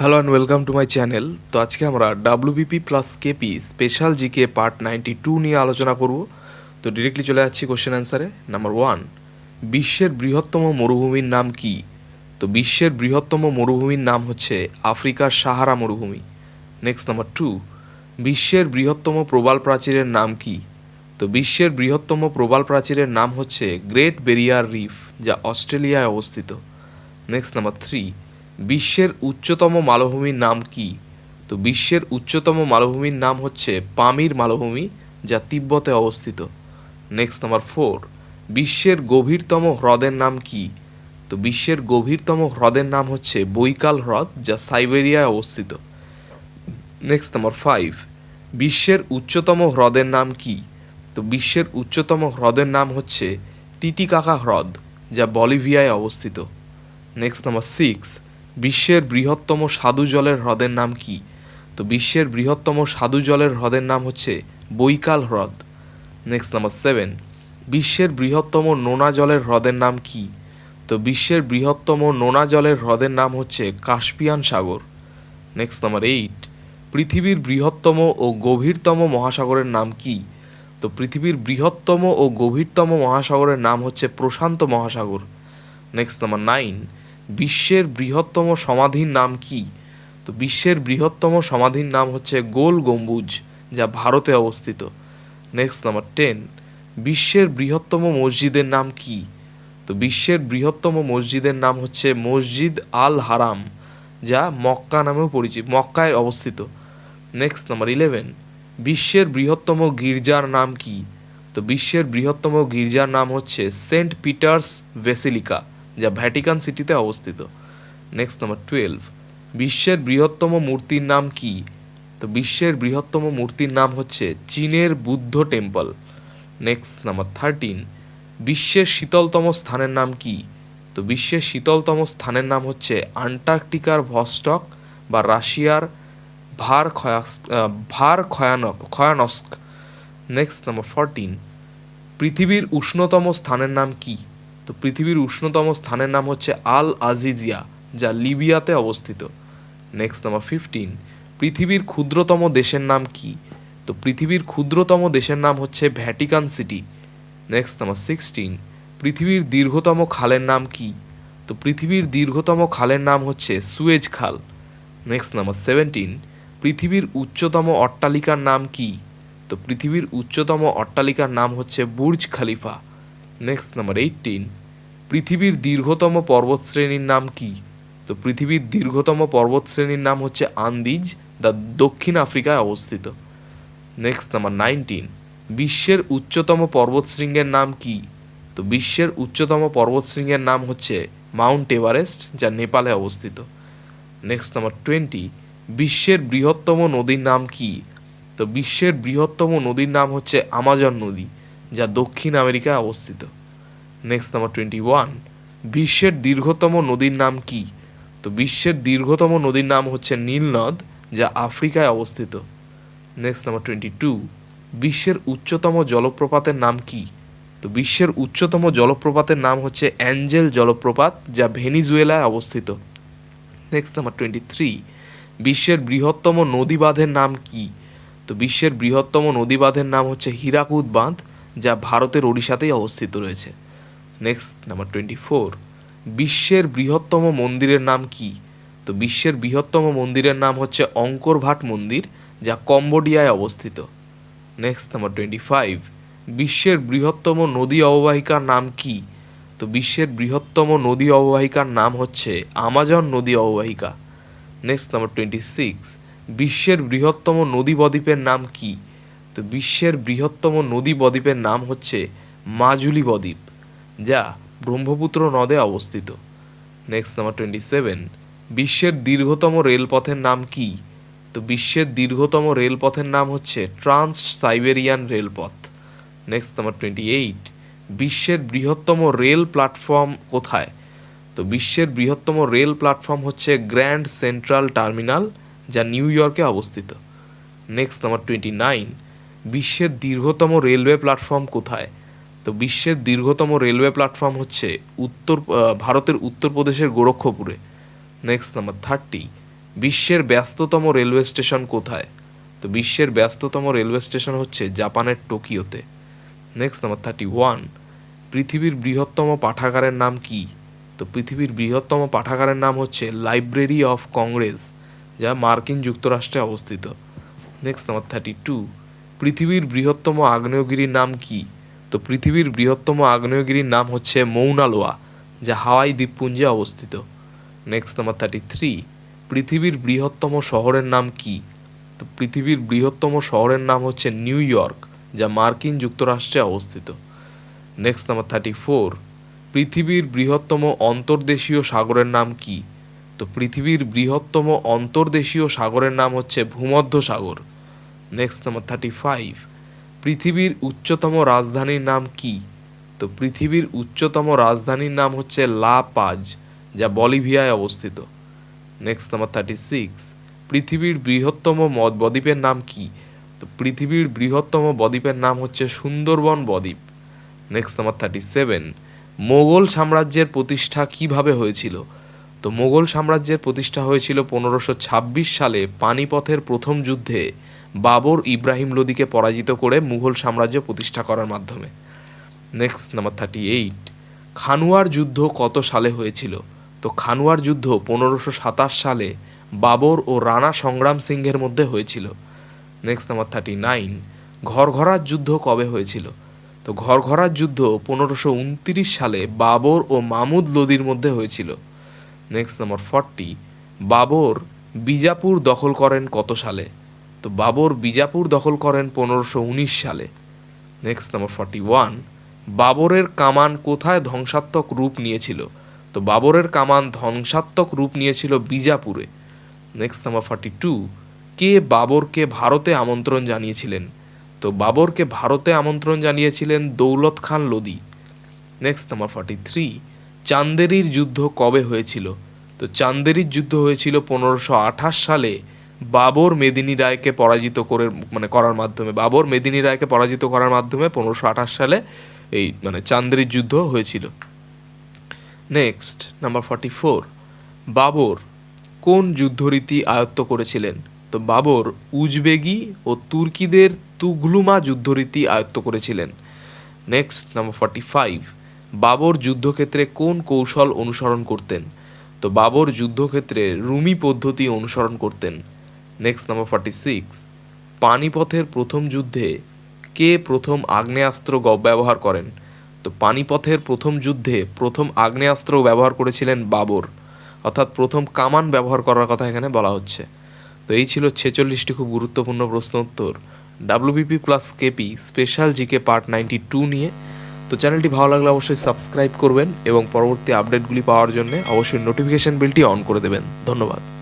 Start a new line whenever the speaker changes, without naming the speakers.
Hello and welcome to my channel তো আজকে আমরা WBP plus KP special GK part ninety two নিয়ে আলোচনা করব। তো ডিরেক্টলি চলে যাচ্ছি কোশ্চেন অ্যান্সারে নাম্বার ওয়ান বিশ্বের বৃহত্তম মরুভূমির নাম কি? তো বিশ্বের বৃহত্তম মরুভূমির নাম হচ্ছে আফ্রিকার সাহারা মরুভূমি। নেক্সট নাম্বার টু বিশ্বের বৃহত্তম প্রবাল প্রাচীরের নাম কি? তো বিশ্বের বৃহত্তম প্রবাল প্রাচীরের নাম হচ্ছে গ্রেট বেরিয়ার রিফ যা অস্ট্রেলিয়ায় অবস্থিত। নেক্সট নাম্বার থ্রি বিশ্বের উচ্চতম মালভূমির নাম কি? তো বিশ্বের উচ্চতম মালভূমির নাম হচ্ছে পামির মালভূমি, যা তিব্বতে অবস্থিত। নেক্সট নাম্বার ফোর বিশ্বের গভীরতম হ্রদের নাম কি? তো বিশ্বের গভীরতম হ্রদের নাম হচ্ছে বৈকাল হ্রদ, যা সাইবেরিয়ায় অবস্থিত। নেক্সট নাম্বার ফাইভ বিশ্বের উচ্চতম হ্রদের নাম কি? তো বিশ্বের উচ্চতম হ্রদের নাম হচ্ছে টিটিকাকা হ্রদ, যা বলিভিয়ায় অবস্থিত। নেক্সট নাম্বার সিক্স বিশ্বের বৃহত্তম স্বাদু জলের হ্রদের নাম কি? তো বিশ্বের বৃহত্তম স্বাদু জলের হ্রদের নাম হচ্ছে বৈকাল হ্রদ। নেক্সট নাম্বার সেভেন বিশ্বের বৃহত্তম নোনা জলের হ্রদের নাম কি? তো বিশ্বের বৃহত্তম নোনা জলের হ্রদের নাম হচ্ছে কাস্পিয়ান সাগর। নেক্সট নাম্বার এইট পৃথিবীর বৃহত্তম ও গভীরতম মহাসাগরের নাম কি? তো পৃথিবীর বৃহত্তম ও গভীরতম মহাসাগরের নাম হচ্ছে প্রশান্ত মহাসাগর। নেক্সট নাম্বার নাইন বিশ্বের বৃহত্তম সমাধির নাম কি? তো বিশ্বের বৃহত্তম সমাধির নাম হচ্ছে গোল গম্বুজ, যা ভারতে অবস্থিত। নেক্সট নাম্বার টেন বিশ্বের বৃহত্তম মসজিদের নাম কি? তো বিশ্বের বৃহত্তম মসজিদের নাম হচ্ছে মসজিদ আল হারাম, যা মক্কা নামেও পরিচিত মক্কায় অবস্থিত। নেক্সট নাম্বার ইলেভেন বিশ্বের বৃহত্তম গির্জার নাম কি? তো বিশ্বের বৃহত্তম গির্জার নাম হচ্ছে সেন্ট পিটার্স ভেসিলিকা। যা ভ্যাটিকান সিটিতে অবস্থিত। নেক্সট নাম্বার টুয়েলভ বিশ্বের বৃহত্তম মূর্তির নাম কি? তো বিশ্বের বৃহত্তম মূর্তির নাম হচ্ছে চীনের Buddha temple. Next number thirteen বিশ্বের শীতলতম স্থানের নাম কি? তো বিশ্বের শীতলতম স্থানের নাম হচ্ছে আন্টার্কটিকার ভস্টক বা রাশিয়ার ভার খয়াস ভার খয়ানক খয়ানস্ক নেক্সট নাম্বার ফরটিন পৃথিবীর উষ্ণতম স্থানের নাম কি? তো পৃথিবীর উষ্ণতম স্থানের নাম হচ্ছে আল আজিজিয়া, যা লিবিয়াতে অবস্থিত। নেক্সট নাম্বার ফিফটিন পৃথিবীর ক্ষুদ্রতম দেশের নাম কি? তো পৃথিবীর ক্ষুদ্রতম দেশের নাম হচ্ছে Vatican city next number sixteen পৃথিবীর দীর্ঘতম খালের নাম কি? তো পৃথিবীর দীর্ঘতম খালের নাম হচ্ছে সুয়েজ খাল। নেক্সট নাম্বার সেভেন্টিন পৃথিবীর উচ্চতম অট্টালিকার নাম কি? তো পৃথিবীর উচ্চতম অট্টালিকার নাম হচ্ছে বুর্জ খালিফা। নেক্সট নাম্বার এইটিন পৃথিবীর দীর্ঘতম পর্বতশ্রেণীর নাম কি? তো পৃথিবীর দীর্ঘতম পর্বতশ্রেণীর নাম হচ্ছে আন্দিজ দা দক্ষিণ আফ্রিকায় অবস্থিত। নেক্সট নাম্বার নাইনটিন বিশ্বের উচ্চতম পর্বতশৃঙ্গের নাম কি? তো বিশ্বের উচ্চতম পর্বতশৃঙ্গের নাম হচ্ছে মাউন্ট এভারেস্ট, যা নেপালে অবস্থিত। নেক্সট নাম্বার টোয়েন্টি বিশ্বের বৃহত্তম নদীর নাম কি? তো বিশ্বের বৃহত্তম নদীর নাম হচ্ছে আমাজন নদী। যা দক্ষিণ আমেরিকায় অবস্থিত। নেক্সট নাম্বার টোয়েন্টি ওয়ান বিশ্বের দীর্ঘতম নদীর নাম কি? তো বিশ্বের দীর্ঘতম নদীর নাম হচ্ছে নীলনদ যা আফ্রিকায় অবস্থিত। নেক্সট নাম্বার টোয়েন্টি টু বিশ্বের উচ্চতম জলপ্রপাতের নাম কি? তো বিশ্বের উচ্চতম জলপ্রপাতের নাম হচ্ছে অ্যাঞ্জেল জলপ্রপাত, যা ভেনিজুয়েলায় অবস্থিত। নেক্সট নাম্বার টোয়েন্টি থ্রি বিশ্বের বৃহত্তম নদী বাঁধের নাম কি? তো বিশ্বের বৃহত্তম নদী বাঁধের নাম হচ্ছে হীরাকুদ বাঁধ যা ভারতের ওড়িশাতেই অবস্থিত রয়েছে। নেক্সট নাম্বার টোয়েন্টি ফোর বিশ্বের বৃহত্তম মন্দিরের নাম কি? তো বিশ্বের বৃহত্তম মন্দিরের নাম হচ্ছে অঙ্কর ভাট মন্দির, যা কম্বোডিয়ায় অবস্থিত। নেক্সট নাম্বার টোয়েন্টি ফাইভ বিশ্বের বৃহত্তম নদী অববাহিকার নাম কি? তো বিশ্বের বৃহত্তম নদী অববাহিকার নাম হচ্ছে আমাজন নদী অববাহিকা। নেক্সট নাম্বার টোয়েন্টি সিক্স বিশ্বের বৃহত্তম নদী বদ্বীপের নাম কি? তো বিশ্বের বৃহত্তম নদী বদ্বীপের নাম হচ্ছে মাজুলি বদ্বীপ, যা ব্রহ্মপুত্র নদে অবস্থিত। নেক্সট নাম্বার টোয়েন্টি সেভেন বিশ্বের দীর্ঘতম রেলপথের নাম কি? তো বিশ্বের দীর্ঘতম রেলপথের নাম হচ্ছে ট্রান্স সাইবেরিয়ান রেলপথ। নেক্সট নাম্বার টোয়েন্টি এইট বিশ্বের বৃহত্তম রেল প্ল্যাটফর্ম কোথায়? তো বিশ্বের বৃহত্তম রেল প্ল্যাটফর্ম হচ্ছে গ্র্যান্ড সেন্ট্রাল টার্মিনাল, যা নিউ ইয়র্কে অবস্থিত। নেক্সট নাম্বার টোয়েন্টি নাইন বিশ্বের দীর্ঘতম রেলওয়ে প্ল্যাটফর্ম কোথায়? তো বিশ্বের দীর্ঘতম রেলওয়ে প্ল্যাটফর্ম হচ্ছে উত্তর ভারতের উত্তরপ্রদেশের গোরক্ষপুরে। নেক্সট নাম্বার থার্টি বিশ্বের ব্যস্ততম রেলওয়ে স্টেশন কোথায়? তো বিশ্বের ব্যস্ততম রেলওয়ে স্টেশন হচ্ছে জাপানের টোকিওতে। নেক্সট নাম্বার থার্টি ওয়ান পৃথিবীর বৃহত্তম পাঠাগারের নাম কি? তো পৃথিবীর বৃহত্তম পাঠাগারের নাম হচ্ছে লাইব্রেরি অফ কংগ্রেস যা মার্কিন যুক্তরাষ্ট্রে অবস্থিত। নেক্সট নাম্বার থার্টি টু পৃথিবীর বৃহত্তম আগ্নেয়গিরির নাম কি? তো পৃথিবীর বৃহত্তম আগ্নেয়গিরির নাম হচ্ছে মৌনালোয়া, যা হাওয়াই দ্বীপপুঞ্জে অবস্থিত। নেক্সট নাম্বার থার্টি থ্রি পৃথিবীর বৃহত্তম শহরের নাম কি? তো পৃথিবীর বৃহত্তম শহরের নাম হচ্ছে নিউ ইয়র্ক, যা মার্কিন যুক্তরাষ্ট্রে অবস্থিত। নেক্সট নাম্বার থার্টি ফোর পৃথিবীর বৃহত্তম অন্তর্দেশীয় সাগরের নাম কি? তো পৃথিবীর বৃহত্তম অন্তর্দেশীয় সাগরের নাম হচ্ছে ভূমধ্য সাগর নেক্সট নাম্বার থার্টি ফাইভ পৃথিবীর উচ্চতম রাজধানীর নাম কি? তো পৃথিবীর উচ্চতম রাজধানীর নাম হচ্ছে লা পাজ, যা বলিভিয়ায় অবস্থিত। নেক্সট নাম্বার থার্টি সিক্স পৃথিবীর বৃহত্তম মদ বদ্বীপের নাম কি? তো পৃথিবীর বৃহত্তম বদ্বীপের নাম হচ্ছে সুন্দরবন বদ্বীপ। Next number thirty seven Mughal সাম্রাজ্যের প্রতিষ্ঠা কীভাবে হয়েছিল? তো মোগল সাম্রাজ্যের প্রতিষ্ঠা হয়েছিল পনেরোশো সালে পানিপথের প্রথম যুদ্ধে। বাবর ইব্রাহিম লোদিকে পরাজিত করে মুঘল সাম্রাজ্য প্রতিষ্ঠা করার মাধ্যমে। নেক্সট নাম্বার থার্টি এইট খানুয়ার যুদ্ধ কত সালে হয়েছিল? তো খানুয়ার যুদ্ধ পনেরোশো সাতাশ সালে বাবর ও রাণা সংগ্রাম সিংহের মধ্যে হয়েছিল। নেক্সট নাম্বার থার্টি নাইন ঘরঘরার যুদ্ধ কবে হয়েছিল? তো ঘরঘরার যুদ্ধ পনেরোশো উনত্রিশ সালে বাবর ও মামুদ লোদির মধ্যে হয়েছিল। Next number forty Babur Bijapur দখল করেন কত সালে? তো বাবর বিজাপুর দখল করেন পনেরোশো সালে। নেক্সট নাম্বার ফর্টি ওয়ান বাবরের কামান কোথায় ধ্বংসাত্মক রূপ নিয়েছিল? তো বাবরের কামান ধ্বংসাত্মক রূপ নিয়েছিল বিজাপুরে। নেক্সট নাম্বার ফর্টি টু কে বাবরকে ভারতে আমন্ত্রণ জানিয়েছিলেন? তো বাবরকে ভারতে আমন্ত্রণ জানিয়েছিলেন Daulat Khan Lodi next number forty three চান্দেরির যুদ্ধ কবে হয়েছিল? তো চান্দেরির যুদ্ধ হয়েছিল পনেরোশো সালে। বাবর মেদিনী রায়কে পরাজিত করে মানে করার মাধ্যমে, বাবর মেদিনী রায়কে পরাজিত করার মাধ্যমে পনেরোশো আঠাশ সালে এই মানে চান্দেরির যুদ্ধ হয়েছিল। Next number forty four Babur কোন যুদ্ধরীতি আয়ত্ত করেছিলেন? তো বাবর উজবেগি ও তুর্কিদের তুঘলুমা যুদ্ধরীতি আয়ত্ত করেছিলেন। Next number forty five Babur যুদ্ধক্ষেত্রে কোন কৌশল অনুসরণ করতেন? তো বাবর যুদ্ধক্ষেত্রে রুমি পদ্ধতি অনুসরণ করতেন। নেক্সট নাম্বার ফর্টি সিক্স পানিপথের প্রথম যুদ্ধে কে প্রথম আগ্নেয়াস্ত্র ব্যবহার করেন? তো পানিপথের প্রথম যুদ্ধে প্রথম আগ্নেয়াস্ত্র ব্যবহার করেছিলেন বাবর। অর্থাৎ প্রথম কামান ব্যবহার করার কথা এখানে বলা হচ্ছে। তো এই ছিল ছেচল্লিশটি খুব গুরুত্বপূর্ণ প্রশ্ন উত্তর। WBP plus KP special GK part ninety two নিয়ে। তো চ্যানেলটি ভালো লাগলে অবশ্যই সাবস্ক্রাইব করবেন এবং পরবর্তী আপডেটগুলি পাওয়ার জন্য অবশ্যই নোটিফিকেশন বিলটি অন করে দেবেন। ধন্যবাদ।